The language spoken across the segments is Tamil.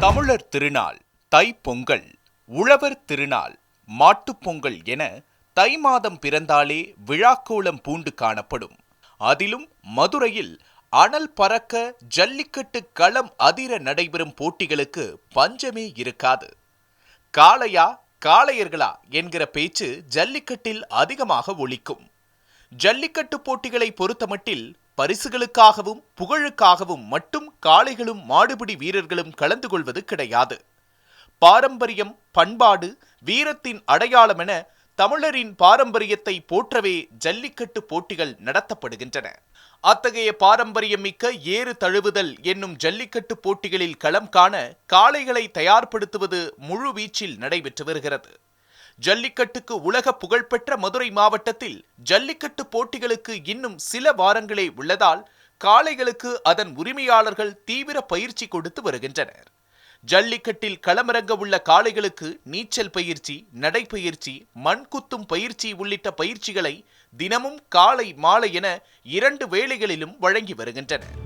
தமிழர் திருநாள் தைப்பொங்கல் உழவர் திருநாள் மாட்டுப் பொங்கல் என தை மாதம் பிறந்தாலே விழாக்கோலம் பூண்டு காணப்படும். அதிலும் மதுரையில் அனல் பறக்க ஜல்லிக்கட்டு களம் அதிர நடைபெறும் போட்டிகளுக்கு பஞ்சமே இருக்காது. காளையா காளையர்களா என்கிற பேச்சு ஜல்லிக்கட்டில் அதிகமாக ஒழிக்கும் ஜல்லிக்கட்டு போட்டிகளை பொறுத்தமட்டில் பரிசுகளுக்காகவும் புகழுக்காகவும் மட்டும் காளைகளும் மாடுபிடி வீரர்களும் கலந்து கொள்வது கிடையாது. பாரம்பரியம் பண்பாடு வீரத்தின் அடையாளம் என தமிழரின் பாரம்பரியத்தை போற்றவே ஜல்லிக்கட்டு போட்டிகள் நடத்தப்படுகின்றன. அத்தகைய பாரம்பரியம் மிக்க ஏறு தழுவுதல் என்னும் ஜல்லிக்கட்டு போட்டிகளில் களம் காண காளைகளை தயார்படுத்துவது முழு வீச்சில் நடைபெற்று வருகிறது. ஜல்லிக்கட்டுக்கு உலக புகழ்பெற்ற மதுரை மாவட்டத்தில் ஜல்லிக்கட்டு போட்டிகளுக்கு இன்னும் சில வாரங்களே உள்ளதால் காளைகளுக்கு அதன் உரிமையாளர்கள் தீவிர பயிற்சி கொடுத்து வருகின்றனர். ஜல்லிக்கட்டில் களமிறங்க உள்ள காளைகளுக்கு நீச்சல் பயிற்சி நடைப்பயிற்சி மண் குத்தும் பயிற்சி உள்ளிட்ட பயிற்சிகளை தினமும் காலை மாலை என இரண்டு வேளைகளிலும் வழங்கி வருகின்றனர்.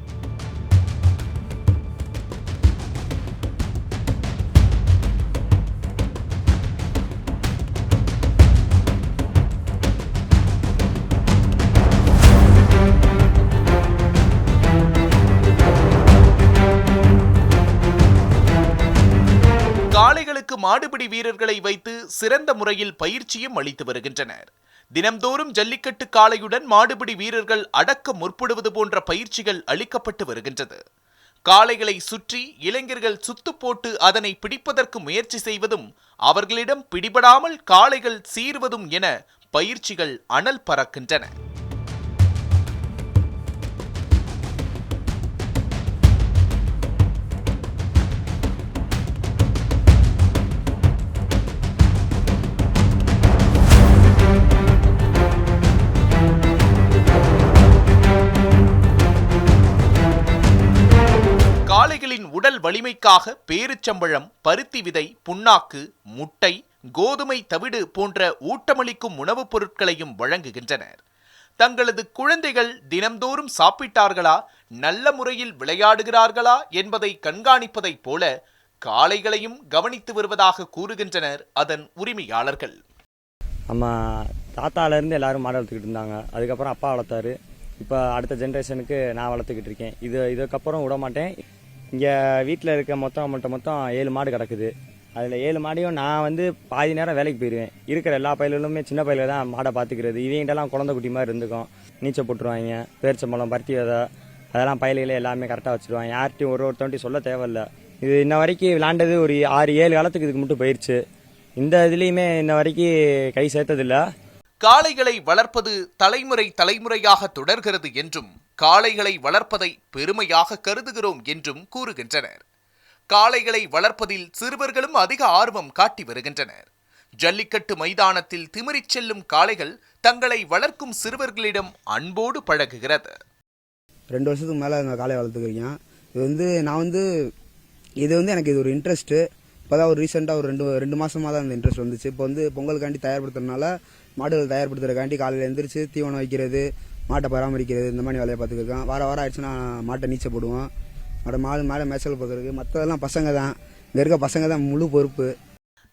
காளைகளுக்கு மாடுபிடி வீரர்களை வைத்து சிறந்த முறையில் பயிற்சியும் அளித்து வருகின்றனர். தினம்தோறும் ஜல்லிக்கட்டு காளையுடன் மாடுபிடி வீரர்கள் அடக்க முற்படுவது போன்ற பயிற்சிகள் அளிக்கப்பட்டு வருகின்றது. காளைகளை சுற்றி இளைஞர்கள் சுத்து போட்டு அதனை பிடிப்பதற்கு முயற்சி செய்வதும் அவர்களிடம் பிடிபடாமல் காளைகள் சீர்வதும் என பயிற்சிகள் அனல் பறக்கின்றன. குழந்தைகளின் உடல் வலிமைக்காக பேரிச்சம்பழம் பருத்தி விதை புண்ணாக்கு முட்டை கோதுமை தவிடு போன்ற ஊட்டமளிக்கும் உணவுப் பொருட்களையும் வழங்குகின்றனர். தங்களது குழந்தைகள் தினம்தோறும் சாப்பிட்டார்களா? நல்ல முறையில் விளையாடுகிறார்களா? என்பதை கண்காணிப்பதைப் போல காளைகளையும் கவனித்து வருவதாக கூறுகின்றனர் அதன் உரிமையாளர்கள். நம்ம தாத்தாலேருந்து எல்லாரும் மாடு வளர்த்துக்கிட்டு இருந்தாங்க. அதுக்கப்புறம் அப்பா வளர்த்தாரு. இப்போ அடுத்த ஜென்ரேஷனுக்கு நான் வளர்த்துக்கிட்டு இருக்கேன். இது இதுக்கப்புறம் விட மாட்டேன் இங்கே வீட்டில் இருக்க மொத்தம் மட்டும் மொத்தம் ஏழு மாடு கிடக்குது. அதில் ஏழு மாடையும் நான் வந்து பாதி நேரம் வேலைக்கு போயிடுவேன் இருக்கிற எல்லா பயிலுமே சின்ன பயில தான் மாடை பார்த்துக்கிறது. இவங்கிட்டலாம் குழந்த குட்டி மாதிரி இருந்துக்கும். நீச்சல் போட்டுருவாங்க பேரிச்சம்பழம் பருத்தி விதை அதெல்லாம் பயில்களை எல்லாமே கரெக்டாக வச்சுருவாங்க. யார்கிட்டையும் ஒரு ஒருத்தவன்ட்டையும் சொல்ல தேவையில்ல. இது இன்ன வரைக்கும் விளாண்டது ஒரு ஆறு ஏழு காலத்துக்கு இதுக்கு மட்டும் போயிடுச்சு இந்த இதுலேயுமே இன்ன வரைக்கும் கை சேர்த்ததில்லை. காளைகளை வளர்ப்பது தலைமுறை தலைமுறையாக தொடர்கிறது என்றும் காளைகளை வளர்ப்பதை பெருமையாக கருதுகிறோம் என்றும் கூறுகின்றனர். காளைகளை வளர்ப்பதில் சிறுவர்களும் அதிக ஆர்வம் காட்டி வருகின்றனர். ஜல்லிக்கட்டு மைதானத்தில் திமிரிச் செல்லும் காளைகள் தங்களை வளர்க்கும் சிறுவர்களிடம் அன்போடு பழகுகிறது. ரெண்டு வருஷத்துக்கு மேலே நான் காளை வளர்த்துக்கிறீங்க இது வந்து நான் வந்து இது வந்து எனக்கு இது ஒரு இன்ட்ரெஸ்ட்டு இப்போ தான் ஒரு ரீசெண்டாக ஒரு ரெண்டு ரெண்டு மாதமாக தான் அந்த இன்ட்ரெஸ்ட் வந்துச்சு. இப்போ வந்து பொங்கலுக்காண்டி தயார்படுத்துறதுனால மாடுகள் தயார்படுத்துறதுக்காண்டி காலையில் எழுந்திரிச்சு தீவனம் வைக்கிறது மாட்டை பராமரிக்கிறது இந்த மாதிரி வேலையை பார்த்துக்கிருக்கேன் வார வாரம் ஆயிடுச்சுன்னா மாட்டை நீச்சல் போடுவோம் மாட மாடு மேலே மேய்ச்சல் பார்க்குறதுக்கு மற்றதெல்லாம் பசங்க தான். இங்கே இருக்க பசங்க தான் முழு பொறுப்பு.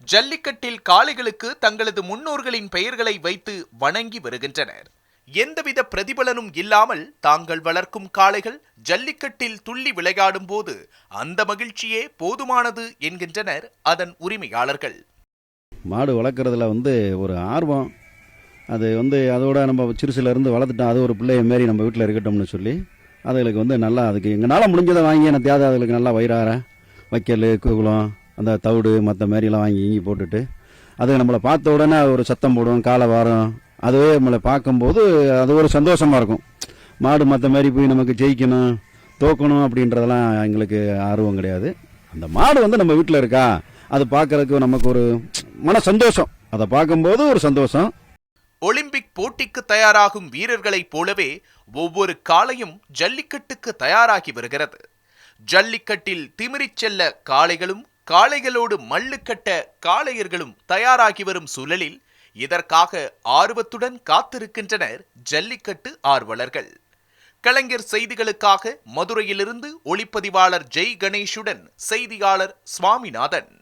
ஜல்லிக்கட்டில் காளைகளுக்கு தங்களது முன்னோர்களின் பெயர்களை வைத்து வணங்கி வருகின்றனர். எந்தவித பிரதிபலனும் இல்லாமல் தாங்கள் வளர்க்கும் காளைகள் ஜல்லிக்கட்டில் துள்ளி விளையாடும் போது அந்த மகிழ்ச்சியே போதுமானது என்கின்றனர் அதன் உரிமையாளர்கள். மாடு வளர்க்குறதுல வந்து ஒரு ஆர்வம். அது வந்து அதோட நம்ம சிறுசுலேருந்து வளர்த்துட்டோம் அது ஒரு பிள்ளைய மாரி நம்ம வீட்டில் இருக்கட்டும்னு சொல்லி அதுகளுக்கு வந்து நல்லா அதுக்கு எங்களால் முடிஞ்சதை வாங்கி எனக்கு தேவை அதுகளுக்கு நல்லா வயிறார வைக்கல் குகுளம் அந்த தவிடு மற்ற மாரிலாம் வாங்கி இங்கி போட்டுட்டு அது நம்மளை பார்த்த உடனே ஒரு சத்தம் போடும் காலை வாரம் அதுவே நம்மளை பார்க்கும்போது அது ஒரு சந்தோஷமாக இருக்கும். மாடு மற்ற மாதிரி போய் நமக்கு ஜெயிக்கணும் தோக்கணும் அப்படின்றதெல்லாம் எங்களுக்கு ஆர்வம் கிடையாது. அந்த மாடு வந்து நம்ம வீட்டில் இருக்கா அது பார்க்குறதுக்கு நமக்கு ஒரு மன சந்தோஷம். அதை பார்க்கும்போது ஒரு சந்தோஷம். ஒலிம்பிக் போட்டிக்கு தயாராகும் வீரர்களைப் போலவே ஒவ்வொரு காளையும் ஜல்லிக்கட்டுக்கு தயாராகி வருகிறது. ஜல்லிக்கட்டில் திமிரிச் செல்ல காளைகளும் காளைகளோடு மல்லு கட்ட காளையர்களும் தயாராகி வரும் சூழலில் இதற்காக ஆர்வத்துடன் காத்திருக்கின்றனர் ஜல்லிக்கட்டு ஆர்வலர்கள். கலைஞர் செய்திகளுக்காக மதுரையிலிருந்து ஒளிப்பதிவாளர் ஜெய் கணேஷுடன் செய்தியாளர் சுவாமிநாதன்.